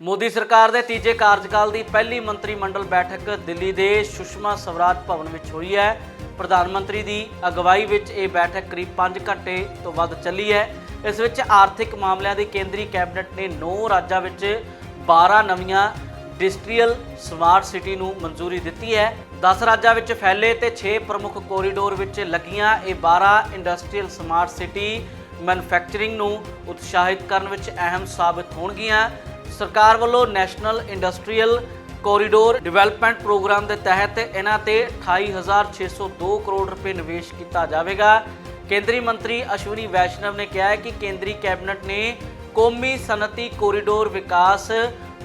ਮੋਦੀ ਸਰਕਾਰ ਦੇ ਤੀਜੇ ਕਾਰਜਕਾਲ ਦੀ ਪਹਿਲੀ ਮੰਤਰੀ ਮੰਡਲ ਬੈਠਕ ਦਿੱਲੀ ਦੇ ਸੁਸ਼ਮਾ ਸਵਰਾਜ ਭਵਨ ਵਿੱਚ ਹੋਈ ਹੈ। ਪ੍ਰਧਾਨ ਮੰਤਰੀ ਦੀ ਅਗਵਾਈ ਵਿੱਚ ਇਹ ਬੈਠਕ ਕਰੀਬ 5 ਘੰਟੇ ਤੋਂ ਵੱਧ ਚੱਲੀ ਹੈ। ਇਸ ਵਿੱਚ ਆਰਥਿਕ ਮਾਮਲਿਆਂ ਦੀ ਕੇਂਦਰੀ ਕੈਬਨਿਟ ਨੇ 9 ਰਾਜਾਂ ਵਿੱਚ 12 ਨਵੀਆਂ ਡਿਸਟਰੀਅਲ ਸਮਾਰਟ ਸਿਟੀ ਨੂੰ ਮਨਜ਼ੂਰੀ ਦਿੱਤੀ ਹੈ। 10 ਰਾਜਾਂ ਵਿੱਚ ਫੈਲੇ ਤੇ 6 ਪ੍ਰਮੁੱਖ ਕੋਰੀਡੋਰ ਵਿੱਚ ਲੱਗੀਆਂ ਇਹ 12 ਇੰਡਸਟਰੀਅਲ ਸਮਾਰਟ ਸਿਟੀ ਮੈਨੂਫੈਕਚਰਿੰਗ ਨੂੰ ਉਤਸ਼ਾਹਿਤ ਕਰਨ ਵਿੱਚ ਅਹਿਮ ਸਾਬਤ ਹੋਣਗੀਆਂ। ਸਰਕਾਰ ਵੱਲੋਂ National Industrial Corridor Development Programme ਦੇ ਤਹਿਤ ਇਹਨਾਂ ਤੇ 28602 ਕਰੋੜ ਰੁਪਏ ਨਿਵੇਸ਼ ਕੀਤਾ ਜਾਵੇਗਾ। ਕੇਂਦਰੀ ਮੰਤਰੀ ਅਸ਼ਵਨੀ ਵੈਸ਼ਨਵ ਨੇ ਕਿਹਾ ਹੈ ਕਿ ਕੇਂਦਰੀ ਕੈਬਨਿਟ ਨੇ ਕੌਮੀ ਸਨਅਤੀ ਕੋਰੀਡੋਰ ਵਿਕਾਸ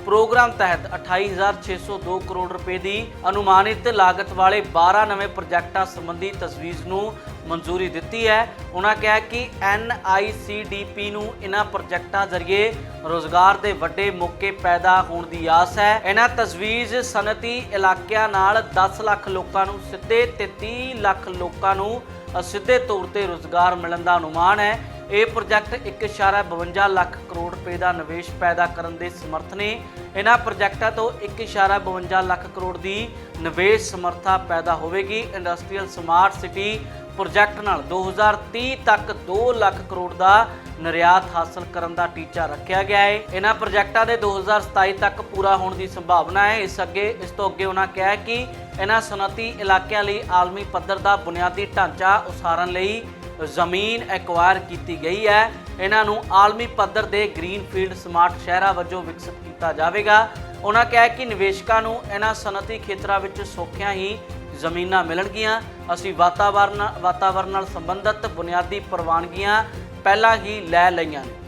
ਪ੍ਰੋਗਰਾਮ ਤਹਿਤ 28602 ਕਰੋੜ ਰੁਪਏ ਦੀ ਅਨੁਮਾਨਿਤ ਲਾਗਤ ਵਾਲੇ 12 ਨਵੇਂ ਪ੍ਰੋਜੈਕਟਾਂ ਸੰਬੰਧੀ ਤਜਵੀਜ਼ ਨੂੰ ਮਨਜ਼ੂਰੀ ਦਿੱਤੀ ਹੈ। ਉਹਨਾਂ ਕਿਹਾ ਕਿ NICDP ਨੂੰ ਇਹਨਾਂ ਪ੍ਰੋਜੈਕਟਾਂ ਜ਼ਰੀਏ ਰੋਜ਼ਗਾਰ ਦੇ ਵੱਡੇ ਮੌਕੇ ਪੈਦਾ ਹੋਣ ਦੀ ਆਸ ਹੈ। ਇਹਨਾਂ ਤਜਵੀਜ਼ ਸਨਅਤੀ ਇਲਾਕਿਆਂ ਨਾਲ 10 ਲੱਖ ਲੋਕਾਂ ਨੂੰ ਸਿੱਧੇ ਤੇ 30 ਲੱਖ ਲੋਕਾਂ ਨੂੰ ਸਿੱਧੇ ਤੌਰ ਤੇ ਰੋਜ਼ਗਾਰ ਮਿਲਣ ਦਾ ਅਨੁਮਾਨ ਹੈ। ਇਹ ਪ੍ਰੋਜੈਕਟ 1.52 ਲੱਖ ਕਰੋੜ ਰੁਪਏ ਦਾ ਨਿਵੇਸ਼ ਪੈਦਾ ਕਰਨ ਦੇ ਸਮਰਥ ਨੇ। ਇਹਨਾਂ ਪ੍ਰੋਜੈਕਟਾਂ ਤੋਂ 1.52 ਲੱਖ ਕਰੋੜ ਦੀ ਨਿਵੇਸ਼ ਸਮਰੱਥਾ ਪੈਦਾ ਹੋਵੇਗੀ। ਇੰਡਸਟਰੀਅਲ ਸਮਾਰਟ ਸਿਟੀ ਪ੍ਰੋਜੈਕਟ ਨਾਲ 2030 ਤੱਕ 2 ਲੱਖ ਕਰੋੜ ਦਾ ਨਿਰਯਾਤ ਹਾਸਲ ਕਰਨ ਦਾ ਟੀਚਾ ਰੱਖਿਆ ਗਿਆ ਹੈ। ਇਹਨਾਂ ਪ੍ਰੋਜੈਕਟਾਂ ਦੇ 2027 ਤੱਕ ਪੂਰਾ ਹੋਣ ਦੀ ਸੰਭਾਵਨਾ ਹੈ। ਇਸ ਅੱਗੇ, ਇਸ ਤੋਂ ਅੱਗੇ ਉਹਨਾਂ ਕਿਹਾ ਕਿ ਇਹਨਾਂ ਸਨਅਤੀ ਇਲਾਕਿਆਂ ਲਈ ਆਲਮੀ ਪੱਧਰ ਦਾ ਬੁਨਿਆਦੀ ਢਾਂਚਾ ਉਸਾਰਨ ਲਈ ਜ਼ਮੀਨ ਐਕਵਾਇਰ ਕੀਤੀ ਗਈ ਹੈ। ਇਹਨਾਂ ਨੂੰ ਆਲਮੀ ਪੱਧਰ ਦੇ ਗ੍ਰੀਨਫੀਲਡ ਸਮਾਰਟ ਸ਼ਹਿਰਾਂ ਵਜੋਂ ਵਿਕਸਿਤ ਕੀਤਾ ਜਾਵੇਗਾ। ਉਹਨਾਂ ਕਿਹਾ ਕਿ ਨਿਵੇਸ਼ਕਾਂ ਨੂੰ ਇਹਨਾਂ ਸਨਅਤੀ ਖੇਤਰਾਂ ਵਿੱਚ ਸੌਖਿਆਂ ਹੀ ਜ਼ਮੀਨਾਂ ਮਿਲਣਗੀਆਂ। ਅਸੀਂ ਵਾਤਾਵਰਨ ਵਾਤਾਵਰਨ ਨਾਲ ਸੰਬੰਧਿਤ ਬੁਨਿਆਦੀ ਪ੍ਰਵਾਨਗੀਆਂ ਪਹਿਲਾਂ ਹੀ ਲੈ ਲਈਆਂ ਨੇ।